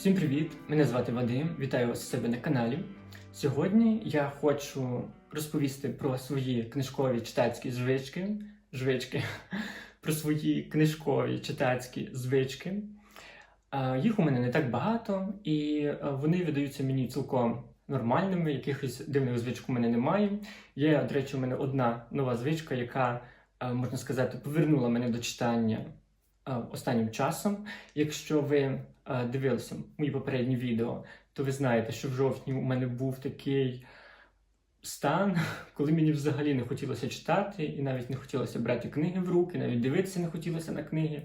Всім привіт! Мене звати Вадим. Вітаю вас у себе на каналі. Сьогодні я хочу розповісти про свої книжкові читацькі звички. Звички, про свої книжкові читацькі звички. Їх у мене не так багато, і вони видаються мені цілком нормальними. Якихось дивних звичок у мене немає. Є, до речі, у мене одна нова звичка, яка, можна сказати, повернула мене до читання останнім часом. Якщо ви е, дивилися мої попередні відео, то ви знаєте, що в жовтні у мене був такий стан, коли мені взагалі не хотілося читати, і навіть не хотілося брати книги в руки, навіть дивитися не хотілося на книги.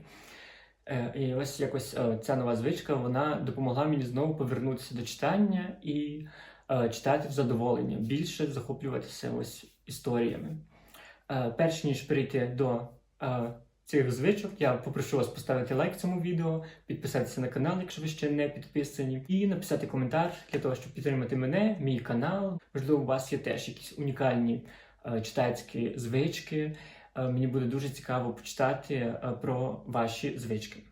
Е, І ось якось е, ця нова звичка вона допомогла мені знову повернутися до читання і е, читати в задоволення, більше захоплюватися ось історіями. Е, Перш ніж перейти до е, цих звичок, я попрошу вас поставити лайк цьому відео, підписатися на канал, якщо ви ще не підписані, і написати коментар для того, щоб підтримати мене, мій канал. Можливо, у вас є теж якісь унікальні е, читацькі звички. Е, Мені буде дуже цікаво почитати е, про ваші звички.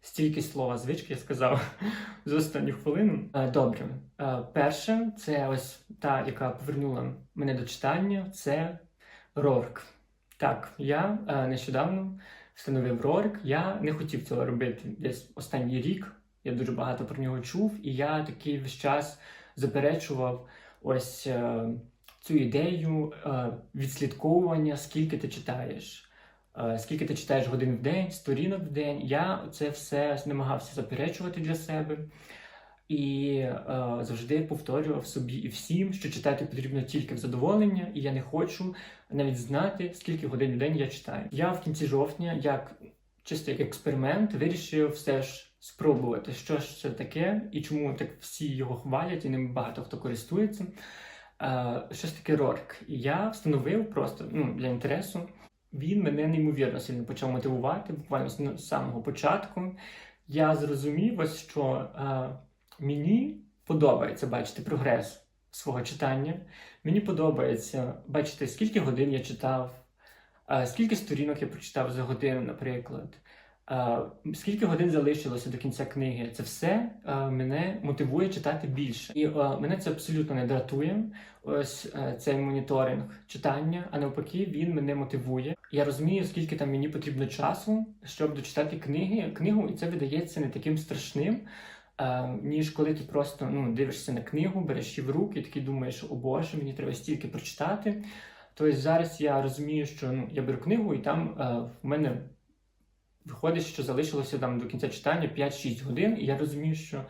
Стільки слова звички я сказав за останню хвилину. Е, Добре, Е, перше, це ось та, яка повернула мене до читання, це Рорк. Так, я е, нещодавно встановив Рорк. Я не хотів цього робити десь останній рік. Я дуже багато про нього чув, і я такий весь час заперечував ось е, цю ідею е, відслідковування, скільки ти читаєш. Е, Скільки ти читаєш годин в день, сторінок в день, я це все намагався заперечувати для себе і е, завжди повторював собі і всім, що читати потрібно тільки в задоволення, і я не хочу навіть знати, скільки годин в день я читаю. Я в кінці жовтня, як чисто як експеримент, вирішив все ж спробувати, що ж це таке, і чому так всі його хвалять, і ним багато хто користується. Е, щось таке Рорк. І я встановив просто ну, для інтересу. Він мене неймовірно сильно почав мотивувати, буквально з самого початку. Я зрозумів, ось, що е, мені подобається бачити прогрес свого читання. Мені подобається бачити, скільки годин я читав, е, скільки сторінок я прочитав за годину, наприклад. е, Скільки годин залишилося до кінця книги, це все е, мене мотивує читати більше. І мене це абсолютно не дратує. Ось цей моніторинг читання, а навпаки, він мене мотивує. Я розумію, скільки там мені потрібно часу, щоб дочитати книги, книгу, і це видається не таким страшним, ніж коли ти просто ну, дивишся на книгу, береш її в руки і такий думаєш, о Боже, мені треба стільки прочитати. Тобто зараз я розумію, що ну, я беру книгу, і там е, в мене виходить, що залишилося там до кінця читання 5-6 годин, і я розумію, що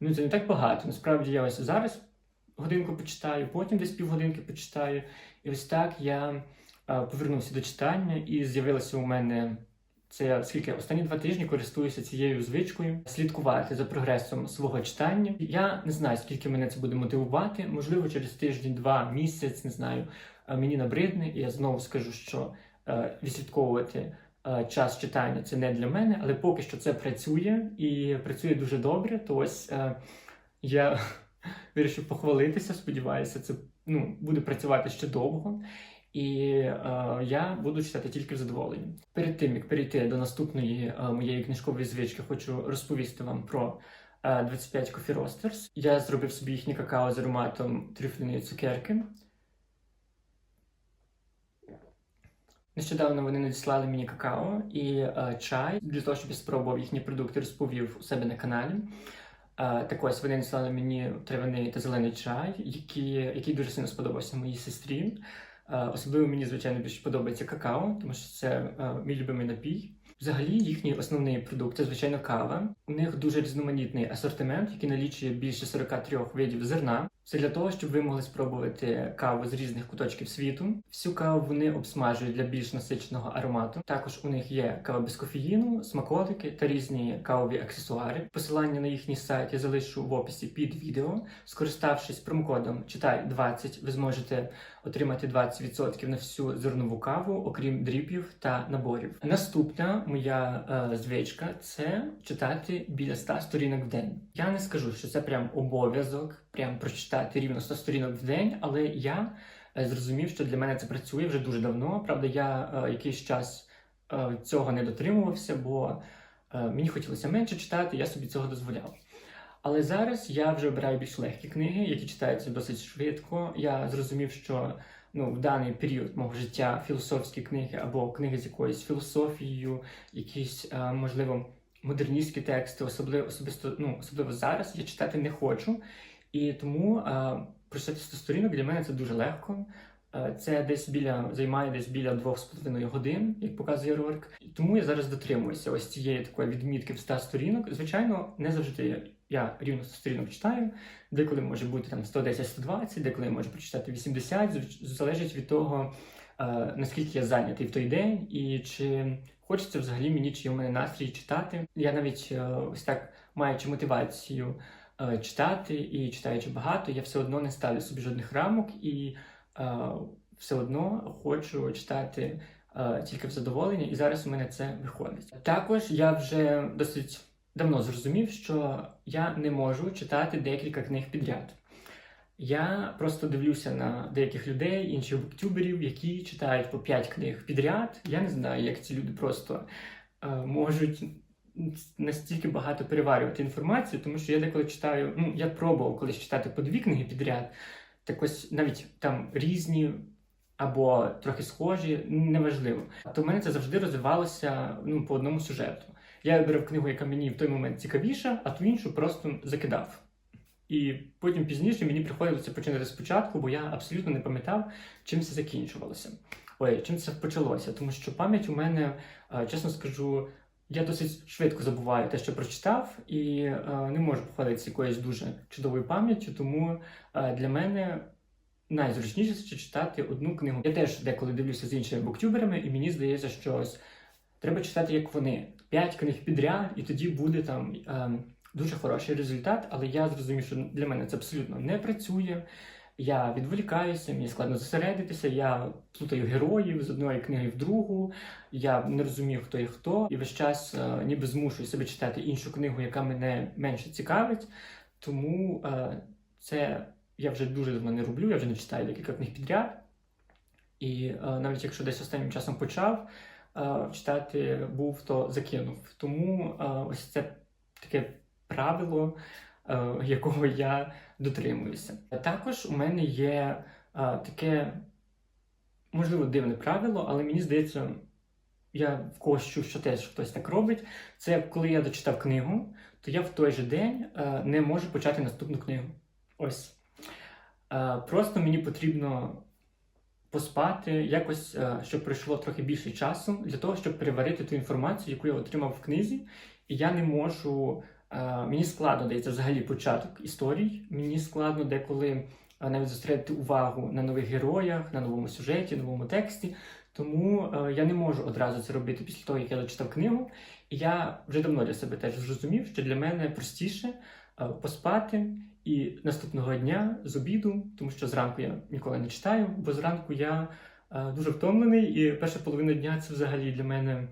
ну, це не так багато. Насправді я ось зараз годинку почитаю, потім десь півгодинки почитаю. І ось так я е, повернувся до читання, і з'явилося у мене це скільки останні два тижні користуюся цією звичкою слідкувати за прогресом свого читання. Я не знаю, скільки мене це буде мотивувати. Можливо, через тиждень, два, місяць, не знаю, е, мені набридне, і я знову скажу, що е, відслідковувати е, час читання це не для мене, але поки що це працює і працює дуже добре. То ось е, я вирішив похвалитися. Сподіваюся, це ну, буде працювати ще довго. І е, я буду читати тільки в задоволенні. Перед тим як перейти до наступної е, моєї книжкової звички, хочу розповісти вам про е, 25 Coffee Roasters. Я зробив собі їхнє какао з ароматом трюфельної цукерки. Нещодавно вони надіслали мені какао і е, чай для того, щоб я спробував їхні продукти, розповів у себе на каналі. Е, так ось вони надіслали мені травяний та зелений чай, який, який дуже сильно сподобався моїй сестрі. Особливо мені, звичайно, більше подобається какао, тому що це мій любимий напій. Взагалі, їхній основний продукт це звичайно кава. У них дуже різноманітний асортимент, який налічує більше 43 видів зерна. Це для того, щоб ви могли спробувати каву з різних куточків світу. Всю каву вони обсмажують для більш насиченого аромату. Також у них є кава без кофеїну, смаколики та різні кавові аксесуари. Посилання на їхній сайт я залишу в описі під відео. Скориставшись промокодом читай 20, ви зможете отримати 20% на всю зернову каву, окрім дріпів та наборів. Наступна моя е, звичка це читати біля 100 сторінок в день. Я не скажу, що це прям обов'язок, прям прочитати рівно 100 сторінок в день, але я е, зрозумів, що для мене це працює вже дуже давно. Правда, я е, якийсь час е, цього не дотримувався, бо мені хотілося менше читати, я собі цього дозволяв. Але зараз я вже обираю більш легкі книги, які читаються досить швидко. Я зрозумів, що ну, в даний період мого життя філософські книги або книги з якоюсь філософією, якісь, можливо, модерністські тексти, особливо особисто, ну, особливо зараз я читати не хочу. І тому прочитати 100 сторінок для мене це дуже легко. Це десь біля займає десь біля 2,5 годин, як показує Рорк. Тому я зараз дотримуюся ось цієї такої відмітки в 100 сторінок. Звичайно, не завжди я рівно 100 сторінок читаю. Деколи може бути там 110-120, деколи я можу прочитати 80, звич- залежить від того, наскільки я зайнятий в той день, і чи хочеться взагалі мені, чи в мене настрій читати. Я навіть е, ось так маючи мотивацію читати і читаючи багато, я все одно не ставлю собі жодних рамок і е, все одно хочу читати е, тільки в задоволення, і зараз у мене це виходить. Також я вже досить давно зрозумів, що я не можу читати декілька книг підряд. Я просто дивлюся на деяких людей, інших буктюберів, які читають по 5 книг підряд. Я не знаю, як ці люди просто е, можуть настільки багато переварювати інформацію, тому що я деколи читаю, ну я пробував колись читати по дві книги підряд, так ось навіть там різні або трохи схожі, неважливо. То в мене це завжди розвивалося ну, по одному сюжету. Я вибрав книгу, яка мені в той момент цікавіша, а ту іншу просто закидав. І потім пізніше мені приходилося починати спочатку, бо я абсолютно не пам'ятав, чим це закінчувалося. Ой, чим це почалося. Тому що пам'ять у мене, е, чесно скажу, я досить швидко забуваю те, що прочитав, і е, не можу походити якоюсь дуже чудовою пам'яттю, тому е, для мене найзручніше це читати одну книгу. Я теж деколи дивлюся з іншими буктюберами, і мені здається, що ось треба читати як вони. П'ять книг підряд, і тоді буде там ем, дуже хороший результат. Але я зрозумів, що для мене це абсолютно не працює. Я відволікаюся, мені складно зосередитися, я плутаю героїв з одної книги в другу, я не розумію, хто є хто, і весь час е, ніби змушую себе читати іншу книгу, яка мене менше цікавить. Тому е, це я вже дуже давно не роблю, я вже не читаю декілька книг підряд. І е, навіть якщо десь останнім часом почав е, читати, був, то закинув. Тому е, ось це таке правило, якого я дотримуюся. Також у мене є е, таке, можливо, дивне правило, але мені здається, я в когось чув, що теж хтось так робить. Це коли я дочитав книгу, то я в той же день е, не можу почати наступну книгу. Ось. Е, Просто мені потрібно поспати, якось, е, щоб пройшло трохи більше часу для того, щоб переварити ту інформацію, яку я отримав в книзі. І я не можу. Е, Мені складно дається взагалі початок історій. Мені складно деколи е, навіть зосередити увагу на нових героях, на новому сюжеті, новому тексті. Тому е, я не можу одразу це робити після того, як я дочитав книгу. І я вже давно для себе теж зрозумів, що для мене простіше поспати і наступного дня з обіду, тому що зранку я ніколи не читаю, бо зранку я дуже втомлений, і перша половина дня це взагалі для мене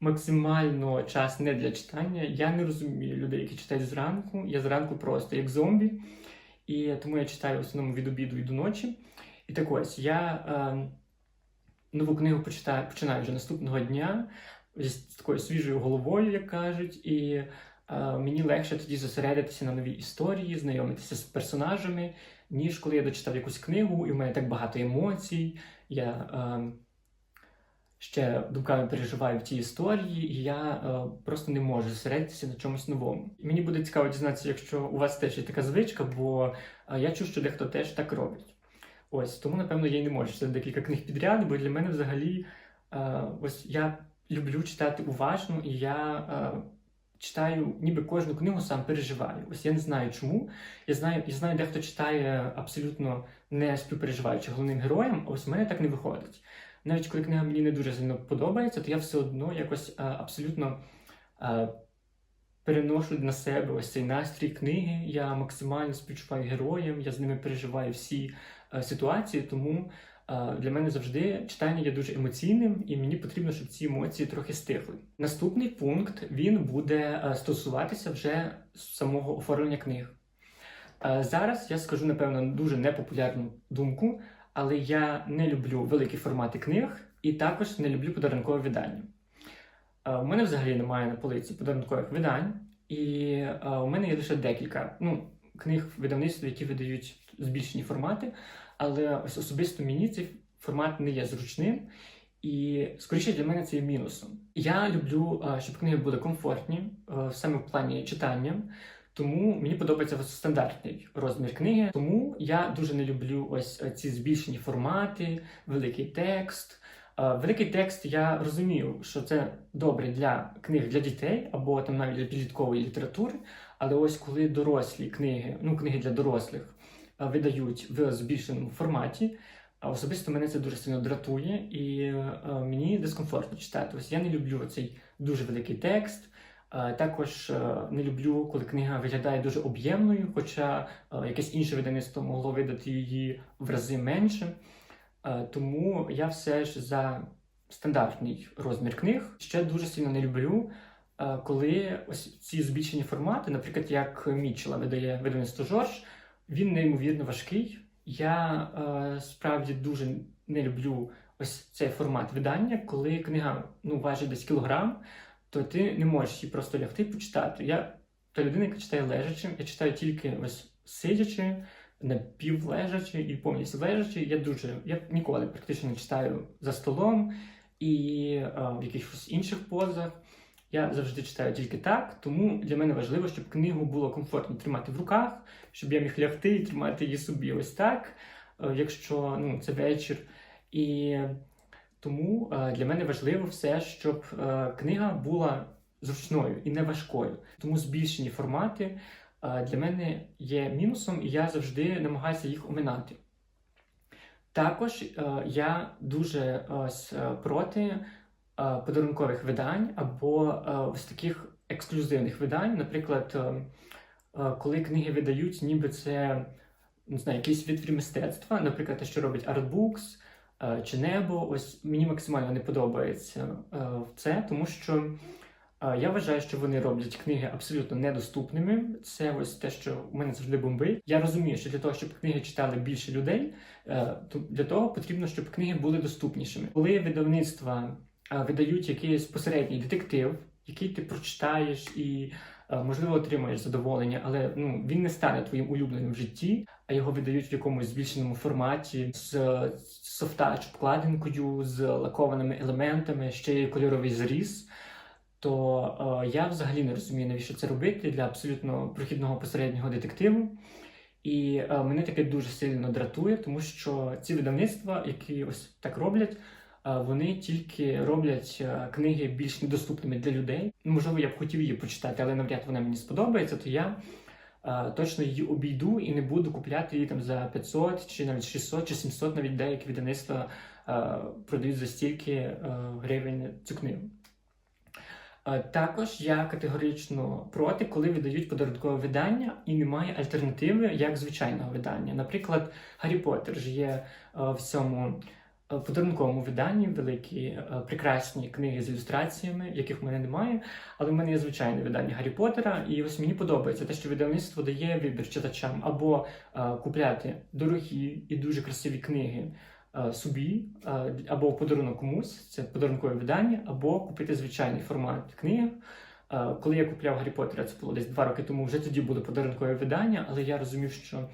максимально час не для читання. Я не розумію людей, які читають зранку. Я зранку просто як зомбі. І тому я читаю в основному від обіду і до ночі. І так ось я е, нову книгу почитаю, починаю вже наступного дня з такою свіжою головою, як кажуть, і е, мені легше тоді зосередитися на новій історії, знайомитися з персонажами, ніж коли я дочитав якусь книгу, і в мене так багато емоцій. Я е, ще думками переживаю в тій історії, і я е, просто не можу зосередитися на чомусь новому. І мені буде цікаво дізнатися, якщо у вас теж є така звичка, бо е, я чув, що дехто теж так робить. Ось тому, напевно, я й не можу читати декілька книг підряд, бо для мене взагалі е, ось я люблю читати уважно, і я е, читаю, ніби кожну книгу сам переживаю. Ось я не знаю чому. Я знаю, я знаю, дехто читає абсолютно не співпереживаючи головним героям, а ось в мене так не виходить. Навіть коли книга мені не дуже сильно подобається, то я все одно якось е, абсолютно е, переношу на себе ось цей настрій книги. Я максимально співчуваю героям, я з ними переживаю всі е, ситуації, тому для мене завжди читання є дуже емоційним, і мені потрібно, щоб ці емоції трохи стихли. Наступний пункт він буде стосуватися вже самого оформлення книг. Зараз я скажу, напевно, дуже непопулярну думку, але я не люблю великі формати книг і також не люблю подарункове видання. Е, У мене взагалі немає на полиці подарункових видань, І е, у мене є лише декілька ну, книг видавництва, які видають збільшені формати, але ось особисто мені цей формат не є зручним. І скоріше для мене це є мінусом. Я люблю, е, щоб книги були комфортні е, саме в плані читання. Тому мені подобається стандартний розмір книги. Тому я дуже не люблю ось е, ці збільшені формати, великий текст. Е, Великий текст я розумію, що це добре для книг для дітей або там навіть для підліткової літератури. Але ось коли дорослі книги, ну книги для дорослих е, видають в збільшеному форматі, а особисто мене це дуже сильно дратує, і е, мені дискомфортно читати. Ось я не люблю цей дуже великий текст. Е, Також е, не люблю, коли книга виглядає дуже об'ємною, хоча е, якесь інше видавництво могло видати її в рази менше. Тому я все ж за стандартний розмір книг. Ще дуже сильно не люблю, коли ось ці збільшені формати, наприклад, як Мічела видає видавництво Жорж, він неймовірно важкий. Я справді дуже не люблю ось цей формат видання, коли книга ну, важить десь кілограм, то ти не можеш її просто лягти і почитати. Я та людина, яка читає лежачим, я читаю тільки ось сидячи, напівлежачи і повністю лежачи. Я дуже я ніколи практично не читаю за столом і е, в якихось інших позах. Я завжди читаю тільки так, тому для мене важливо, щоб книгу було комфортно тримати в руках, щоб я міг лягти і тримати її собі ось так, е, якщо ну, це вечір. І тому е, для мене важливо все, щоб е, книга була зручною і не важкою. Тому збільшені формати е, для мене є мінусом, і я завжди намагаюся їх оминати. Також я дуже ось, проти подарункових видань або ось таких ексклюзивних видань. Наприклад, коли книги видають, ніби це не знаю, якийсь витвір мистецтва, наприклад, те, що робить Artbooks чи Небо. Ось мені максимально не подобається е, це, тому що. е, Я вважаю, що вони роблять книги абсолютно недоступними. Це ось те, що у мене завжди бомбить. Я розумію, що для того, щоб книги читали більше людей, е, для того потрібно, щоб книги були доступнішими. Коли видавництва е, видають якийсь посередній детектив, який ти прочитаєш і е, можливо отримаєш задоволення, але ну він не стане твоїм улюбленим в житті, а його видають в якомусь збільшеному форматі з софтач обкладинкою, з лакованими елементами, ще й кольоровий зріз. То е, я взагалі не розумію, навіщо це робити для абсолютно прохідного посереднього детективу. І е, мене таке дуже сильно дратує, тому що ці видавництва, які ось так роблять, е, вони тільки роблять е, книги більш недоступними для людей. Ну, Можливо, я б хотів її почитати, але навряд вона мені сподобається, то я е, точно її обійду і не буду купляти її там за 500 чи навіть 600 чи 700, навіть деякі видавництва е, продають за стільки гривень цю книгу. Також я категорично проти, коли видають подарункове видання і немає альтернативи як звичайного видання. Наприклад, Гаррі Поттер ж є в цьому е, подарунковому виданні великі е, прекрасні книги з ілюстраціями, яких в мене немає. Але в мене є звичайне видання Гаррі Поттера, і ось мені подобається те, що видавництво дає вибір читачам або е, купляти дорогі і дуже красиві книги собі, або в подарунок комусь, це подарункове видання, або купити звичайний формат книги. Е, Коли я купляв Гаррі Поттера, це було десь два роки тому, вже тоді було подарункове видання, але я розумів, що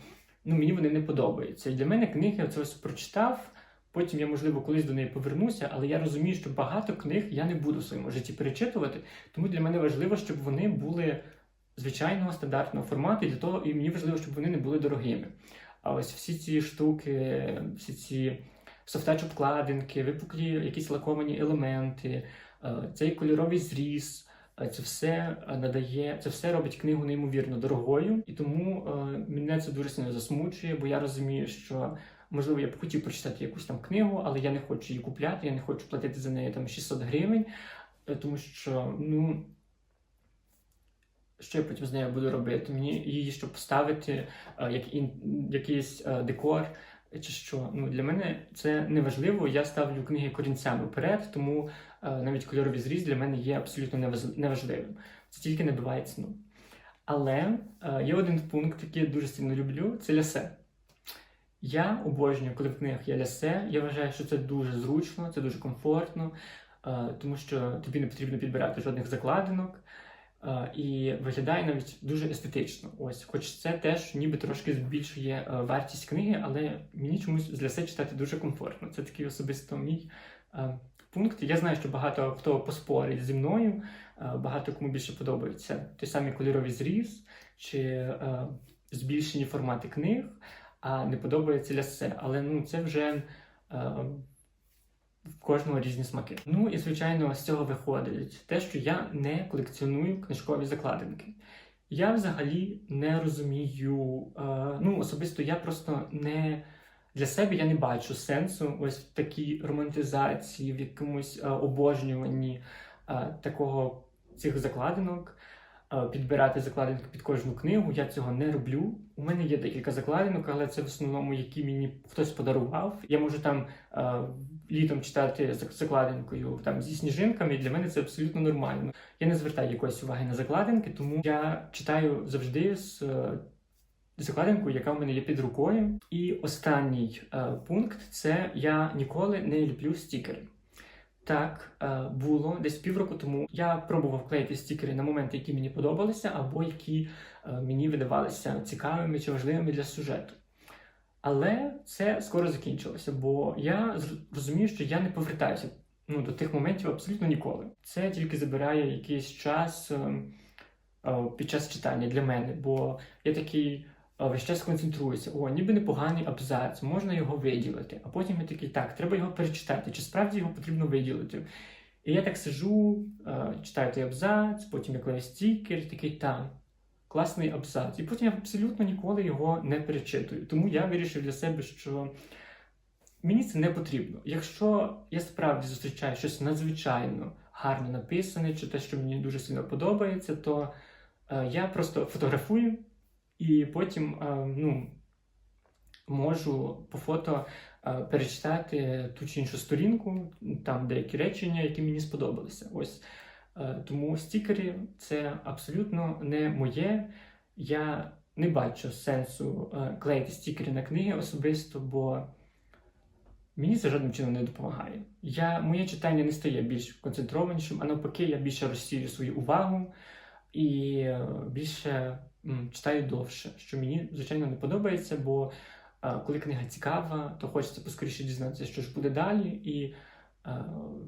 ну, мені вони не подобаються. І для мене книги це ось прочитав. Потім я, можливо, колись до неї повернуся, але я розумію, що багато книг я не буду в своєму житті перечитувати, тому для мене важливо, щоб вони були звичайного стандартного формату, і для того і мені важливо, щоб вони не були дорогими. А ось всі ці штуки, всі ці софтач обкладинки, випуклі якісь лаковані елементи, е, цей кольоровий зріз. е, Це все надає, це все робить книгу неймовірно дорогою, і тому е, мене це дуже сильно засмучує, бо я розумію, що можливо я б хотів прочитати якусь там книгу, але я не хочу її купляти, я не хочу платити за неї там 600 гривень, е, тому що ну що я потім з нею буду робити? Мені її щоб поставити, е, як ін, якийсь е, декор. Чи що ну для мене це не важливо. Я ставлю книги корінцями вперед, тому навіть кольоровий зріз для мене є абсолютно неважливим. Це тільки набиває ціну. Але є один пункт, який я дуже сильно люблю: це лясе. Я обожнюю, коли в книгах є лясе. Я вважаю, що це дуже зручно, це дуже комфортно, е, тому що тобі не потрібно підбирати жодних закладинок. е, і виглядає навіть дуже естетично. Ось, хоч це теж ніби трошки збільшує е, вартість книги, але мені чомусь для себе читати дуже комфортно. Це такий особисто мій пункт. Я знаю, що багато хто поспорить зі мною, багато кому більше подобаються той самий кольоровий зріз чи збільшені формати книг, а не подобається лясе. Але ну це вже. Е, в кожного різні смаки. Ну і звичайно, з цього виходить те, що я не колекціоную книжкові закладинки. Я взагалі не розумію. Е, ну, особисто я просто не для себе я не бачу сенсу ось в такій романтизації, в якомусь е, обожнюванні е, такого цих закладинок. Е, Підбирати закладинки під кожну книгу, я цього не роблю. У мене є декілька закладинок, але це в основному які мені хтось подарував. Я можу там е, літом читати зак- закладинкою там зі сніжинками. і Для мене це абсолютно нормально. Я не звертаю якоїсь уваги на закладинки, тому я читаю завжди з е, закладинкою, яка в мене є під рукою. І останній е, пункт це я ніколи не люблю стікери. Так е, було десь півроку тому. Я пробував клеїти стікери на моменти, які мені подобалися, або які е, мені видавалися цікавими чи важливими для сюжету. Але це скоро закінчилося, бо я розумію, що я не повертаюся ну, до тих моментів абсолютно ніколи. Це тільки забирає якийсь час ем, е, під час читання для мене, бо я такий весь час концентруюся. О, ніби непоганий абзац, можна його виділити. А потім я такий, так, треба його перечитати, чи справді його потрібно виділити. І я так сижу, е, читаю той абзац, потім я клею стікер, такий там. Класний абзац. І потім я абсолютно ніколи його не перечитую. Тому я вирішив для себе, що мені це не потрібно. Якщо я справді зустрічаю щось надзвичайно гарно написане, чи те, що мені дуже сильно подобається, то е, я просто фотографую і потім е, ну, можу по фото е, перечитати ту чи іншу сторінку, там деякі речення, які мені сподобалися. Ось Е, Тому стікери це абсолютно не моє. Я не бачу сенсу клеїти стікери на книги особисто, бо мені це жодним чином не допомагає. Я, моє читання не стає більш концентрованішим, а навпаки, я більше розсію свою увагу і більше читаю довше, що мені, звичайно, не подобається, бо коли книга цікава, то хочеться поскоріше дізнатися, що ж буде далі. І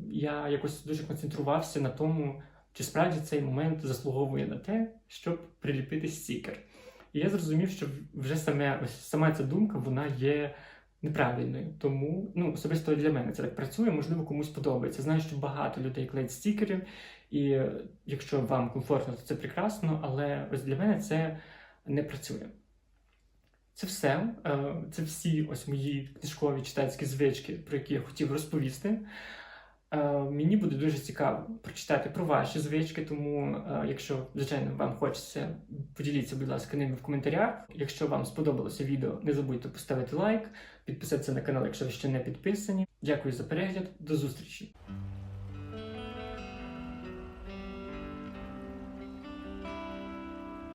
я якось дуже концентрувався на тому, чи справді цей момент заслуговує на те, щоб приліпити стікер. І я зрозумів, що вже саме ось сама ця думка вона є неправильною. Тому ну, особисто для мене це так працює, можливо, комусь подобається. Знаю, що багато людей клеїть стікерів, і е, якщо вам комфортно, то це прекрасно, але ось для мене це не працює. Це все. Е, Це всі ось мої книжкові читацькі звички, про які я хотів розповісти. Е, Мені буде дуже цікаво прочитати про ваші звички, тому е, якщо, звичайно, вам хочеться, поділіться, будь ласка, ними в коментарях. Якщо вам сподобалося відео, не забудьте поставити лайк, підписатися на канал, якщо ви ще не підписані. Дякую за перегляд, до зустрічі!